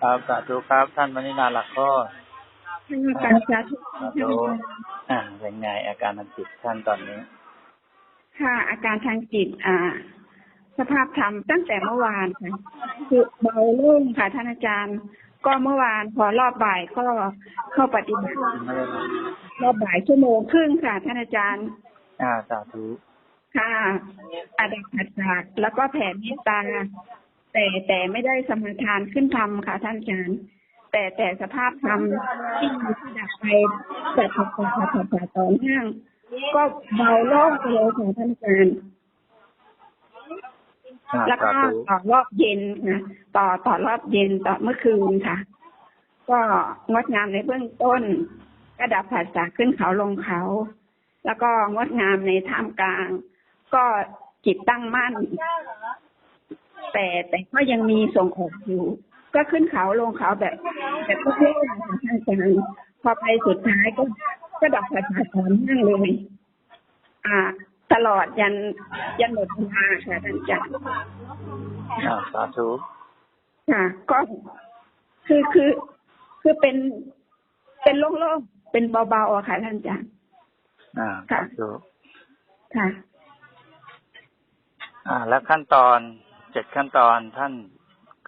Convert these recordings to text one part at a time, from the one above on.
ครับสาธุครับ ท่านมณินาหลักข้อการสาธุสาธุอ่าเป็นไงอาการทางจิตท่านตอนนี้ค่ะอาการทางจิต อ่า สภาพธรรมตั้งแต่เมื่อวานค่ะคือเบาโล่งค่ะท่านอาจารย์ ก็เมื่อวานพอรอบบ่ายก็เข้าปฏิบัติรอบบ่ายชั่วโมงครึ่งค่ะท่านอาจารย์ อ่าสาธุค่ะอาดับผัดจากแล้วก็แผ่เมตตา แต่แต่ไม่ได้สมาทานขึ้นธรรมค่ะ ท่านอาจารย์แต่แต่สภาพธรรมที่มีที่ดับไปแต่ผัดผัดผัดผัดต่อเนื่องก็เบาโล่งไปเลยค่ะท่านอาจารย์อ่าแล้วสาก็ต่อรอบเย็นนะต่อต่อรอบเย็นต่อเมื่อคืนค่ะ ก็งดงามในเบื้องต้นก็ดับผัสสะขึ้นเขาลงเขา แล้วก็งดงามในท่ามกลาง ก็จิตตั้งมั่น แต่แต่ก็ยังมีส่งออกอยู่ ก็ขึ้นเขาลงเขาแบบแบบเพื่อนๆค่ะท่านอาจารย์พอไปสุดท้ายก็ก็ดับผัสสะต่อเนื่องเลย อ่า ตลอดยันยันหมดเวลาค่ะท่านอาจารย์อ่าสาธุค่ะ ก็คือคือคือเป็นเป็นโล่งๆเป็นเบาๆอะค่ะท่านอาจารย์อ่าค่ะสาธุค่ะ อ่า แล้วขั้นตอนเจ็ดขั้นตอนท่าน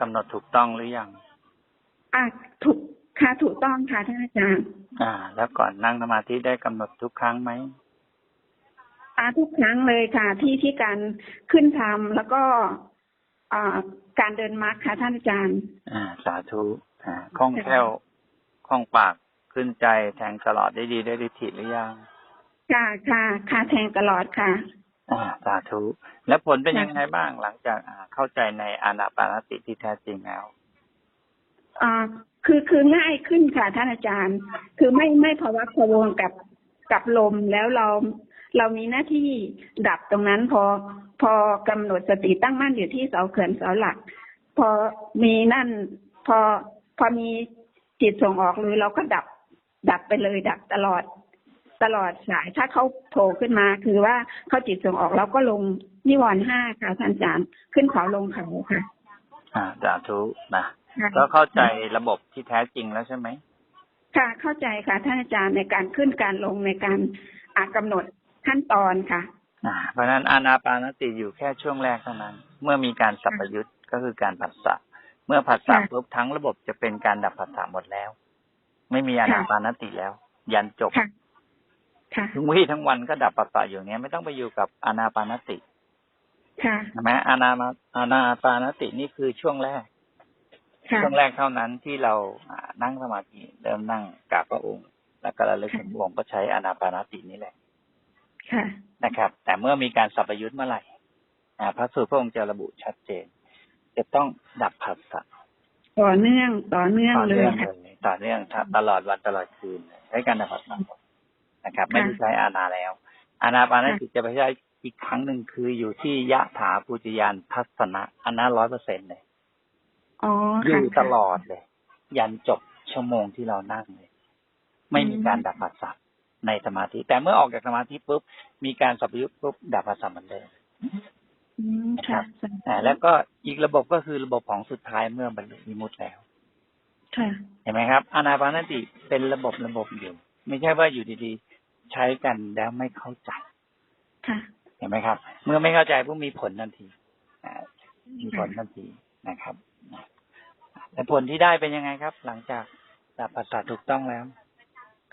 กำหนดถูกต้องหรือยังอะถูกค่ะถูกต้องค่ะท่านอาจารย์อ่า แล้วก่อนนั่งสมาธิได้กำหนดทุกครั้งไหมอ่าทุกครั้งเลยค่ะ ที่ที่การขึ้นทำแล้วก็อ่าการเดินมาร์คค่ะท่านอาจารย์ อ่า สาธุอ่าคล่องแคล่วคล่องปากขึ้นใจแทงตลอดได้ดีได้ดิถิหรือยังค่ะค่ะค่ะแทงตลอดค่ะ อ่าสาธุแล้วผลเป็นค่ะยังไงบ้างหลังจากอ่าเข้าใจในอานาปานสติที่แท้จริงแล้วอ่าคือคือง่ายขึ้นค่ะท่านอาจารย์ คือไม่ไม่ภาวะพะวงกับกับลมแล้วเราเรามีหน้าที่ดับตรงนั้นพอพอกำหนดสติตั้งมั่นอยู่ที่เสาเขื่อนเสาหลัก พอมีนั่น พอพอมีจิตส่งออกเลยเราก็ดับดับไปเลยดับตลอด ตลอดสายถ้าเขาโผล่ขึ้นมา คือว่าเขาจิตส่งออกเราก็ลงนิวรณ์ห้าค่ะท่านอาจารย์ขึ้นเขาลงเขาค่ะ อ่าสาธุนะค่ะก็เข้าใจระบบที่แท้จริงแล้วใช่ไหมค่ะเข้าใจค่ะท่านอาจารย์ในการขึ้นการลงในการอ่ากำหนดขั้นตอนค่ะอ่าเพราะฉะนั้นอานาปานสติอยู่แค่ช่วงแรกเท่านั้น เมื่อมีการสัพพยุตก็คือการผัสสะเมื่อผัสสะค่ะปุ๊บทั้งระบบจะเป็นการดับผัสสะหมดแล้ว ไม่มีอานาค่ะปานสติแล้ว ยันจบค่ะค่ะ ทั้งวี่ทั้งวันก็ดับผัสสะอยู่อย่างเงี้ยไม่ต้องไปอยู่กับอานาปานสติค่ะใช่ไหมอานามาอานาปานสตินี่คือช่วงแรกค่ะช่วงแรกเท่านั้นที่เราอ่านั่งสมาธิเริ่มนั่งกราบพระองค์ แล้วก็ระลึกถึงพระองค์ก็ใช้อานาปานสตินี่แหละค่ะนะครับ แต่เมื่อมีการสัพพยุตเมื่อไหร่อ่าพระสูตรพระองค์จะระบุชัดเจน จะต้องดับผัสสะต่อเนื่องต่อเนื่องต่อเลเนื่ยองค่ะเลยต่อเนื่องครับตลอดวันตลอดคืนใช้การดับผัสสะหมด นะครับ ไม่ได้ใช้อานาแล้ว อานาปานสติจะไปใช้อีกครั้งหนึ่งคืออยู่ที่ยะถาปูจยานทัศนะอันนั้นร้อยเปอร์เซ็นเลยอ๋ออค่ะยู่ตลอดเลย ยันจบชั่วโมงที่เรานั่งเลย ไม่มีการดับผัสสะในสมาธิ แต่เมื่อออกจากสมาธิปุ๊บมีการสัพพยุตปุ๊บดับผัสสะเหมือนเดิมอืมค่ะอ่าแล้วก็อีกระบบก็คือระบบของสุดท้ายเมื่อบรรลุวิมุตติแล้วค่ะเห็นไหมครับอานาปานสติเป็นระบบระบบอยู่ ไม่ใช่ว่าอยู่ดีๆ ใช้กันแล้วไม่เข้าใจค่ะเห็นไหมครับ เมื่อไม่เข้าใจปุ๊บมีผลทันทีอ่ามีผลทันทีนะครับนะแต่ผลที่ได้เป็นยังไงครับ หลังจากดับผัสสะถูกต้องแล้ว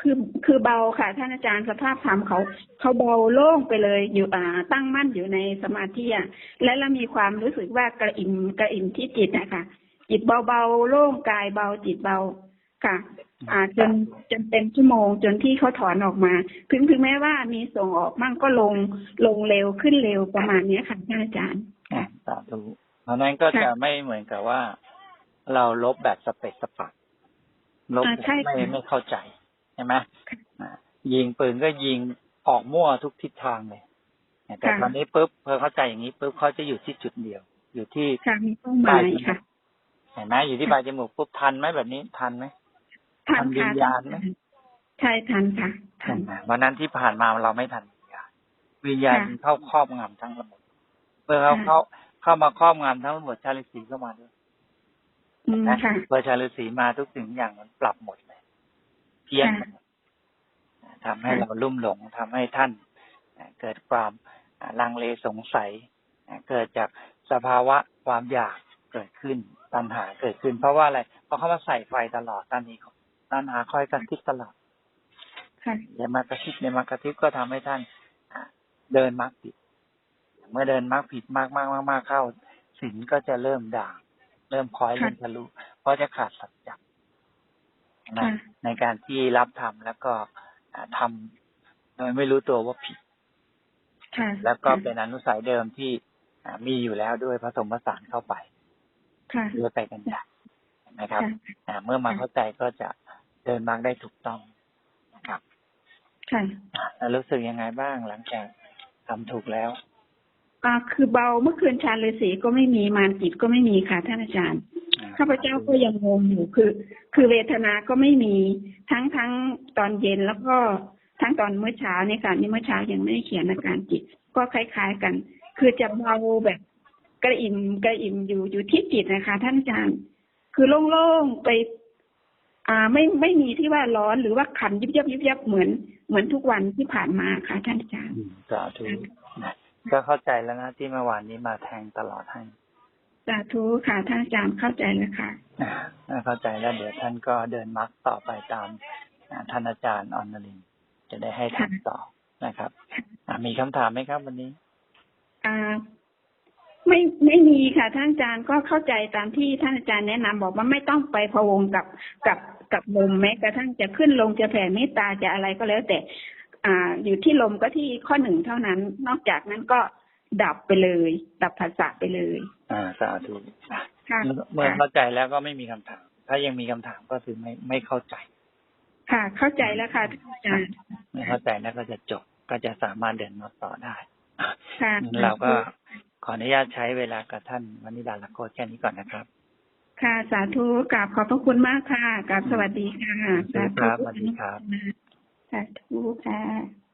คือคือเบาค่ะ ท่านอาจารย์สภาพธรรมเขาเขาเบาโล่งไปเลยอยู่อ่า ตั้งมั่นอยู่ในสมาธิอะและเรามีความรู้สึกว่ากระอิ่มกระอิ่มที่จิตนะคะจิตเบาๆโล่งกายเบาจิตเบาค่ะ อ่าจนจนเต็มชั่วโมง จนที่เขาถอนออกมาถึงถึงแม้ว่ามีส่งออกมั่งก็ลงลงเร็วขึ้นเร็วประมาณเนี้ยค่ะท่านอาจารย์อ่าสาธุเพราะฉะนั้นก็จะค่ะไม่เหมือนกับว่า เราลบแบบสเปซสปะลบอ่าแบบใช่ไม่ค่ะไม่เข้าใจใช่ไหมค่ะอ่ายิงปืนก็ยิงออกมั่วทุกทิศทางเลยแต่ค่ะตอนนี้ปุ๊บพอเข้าใจอย่างนี้ปุ๊บเขาจะอยู่ที่จุดเดียว อยู่ที่ค่ะมีเป้าหมายค่ะเห็นไหมอยู่ที่ปลายจมูกปุ๊บทันไหมแบบนี้ทันไหม ทันทันวิค่ะญญาณไหมใช่ทันค่ะทัเห็นนไหมวันนั้นที่ผ่านมาเราไม่ทันวิญญาณวิญญาณค่ะเข้าครอบงำทั้งระบบเมื่อเขาค่ะเข้าเข้ามาครอบงำทั้งระบบชาลิสีเข้ามาด้วยอืมนะค่ะพอชาฤาษีมาทุกสิ่งอย่างมันปรับหมดเลยเพี้ยนหมดทำให้ค่ะเราลุ่มหลงทำให้ท่านอ่าเกิดความอ่าลังเลสงสัยอ่าเกิดจากสภาวะความอยากเกิดขึ้นตัณหาเกิดขึ้น เพราะว่าอะไรเพราะเขามาใส่ไฟตลอดตันนี้ ตัณหาคอยกระซิบตลอดค่ะอย่ามากระซิบอย่ามากระซิบก็ทำให้ท่านอ่าเดินมรรคผิด เมื่อเดินมรรคผิดมากมากมากมากเข้าศีลก็จะเริ่มด่างเริ่มพลอยค่ะเริ่มทะลุ เพราะจะขาดสัจจะนะค่ะในการที่รับทำแล้วก็อ่าทำโดยไม่รู้ตัวว่าผิดค่ะแล้วก็เป็นอนุสัยเดิมที่อ่ามีอยู่แล้วด้วยผสมผสานเข้าไปค่ะเรื่อยไปกันใหญ่นะครับค่ะอ่าเมื่อมาเข้าใจก็จะ เดินมรรคได้ถูกต้องนะครับค่ะอ่าแล้วรู้สึกยังไงบ้างหลังจากทำถูกแล้วอ่าคือเบาเมื่อคืนชาฤาษีก็ไม่มีมารจิตก็ไม่มีค่ะท่านอาจารย์ข้าพเจ้าก็ยังงงอยู่คือ คือเวทนาก็ไม่มีทั้งทั้งตอนเย็นแล้วก็ทั้งตอนเมื่อเช้าเนี่ยค่ะนี่เมื่อเช้ายังไม่ได้เขียนอาการจิต ก็คล้าย ๆกัน คือจะเบาแบบกระอิ่มกระอิ่มอยู่อยู่ที่จิตนะคะ ท่านอาจารย์ คือโล่งๆไป อ่าไม่ไม่มีที่ว่าร้อนหรือว่าขันยิบยับยิบยับเหมือนเหมือนทุกวันที่ผ่านมาค่ะ ท่านอาจารย์อืมสาธุนะก็เข้าใจแล้วนะที่เมื่อวานนี้มาแทงตลอดให้สาธุค่ะท่านอาจารย์เข้าใจแล้วค่ะอ่าถ้าเข้าใจแล้วเดี๋ยวท่านก็เดินมรรคต่อไปตามอ่าท่านอาจารย์ออนนลินจะได้ให้ทำต่อนะครับอ่ามีคำถามไหมครับวันนี้ อ่า ไม่ไม่มีค่ะท่านอาจารย์ก็เข้าใจตามที่ท่านอาจารย์แนะนำบอกว่าไม่ต้องไปพะวงกับกับ กับลมแม้กระทั่งจะขึ้นลงจะแผ่เมตตาจะอะไรก็แล้ว แต่ อ่า อยู่ที่ลมก็ที่ข้อหนึ่งเท่านั้น นอกจากนั้นก็ดับไปเลย ดับภาษาไปเลย อ่าสาธุอะค่ะเมื่อเมื่อเข้าใจแล้วก็ไม่มีคำถาม ถ้ายังมีคำถามก็คือไม่ไม่เข้าใจ ค่ะ เข้าใจแล้วค่ะท่านอาจารย์ไม่เข้าใจแล้วก็จะจบก็จะสามารถเดินมาต่อได้ค่ะงั้นเราก็ขออนุญาตใช้เวลากับท่านวันิดาลโคตแค่นี้ก่อนนะครับ ค่ะ สาธุกราบขอบพระคุณมากค่ะกราบสวัสดีค่ะครับสวัสดีครับสาธุค่ะ